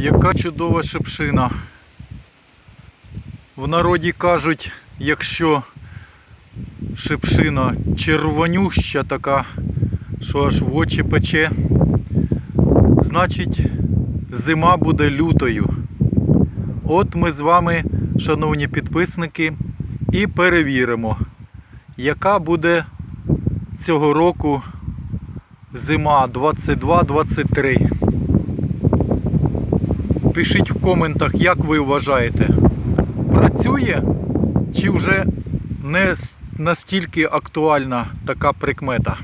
Яка чудова шипшина. В народі кажуть, якщо шипшина червонюща така, що аж в очі пече, значить зима буде лютою. От ми з вами, шановні підписники, і перевіримо, яка буде цього року зима 22-23. Пишіть в коментах, як ви вважаєте, працює чи вже не настільки актуальна така прикмета.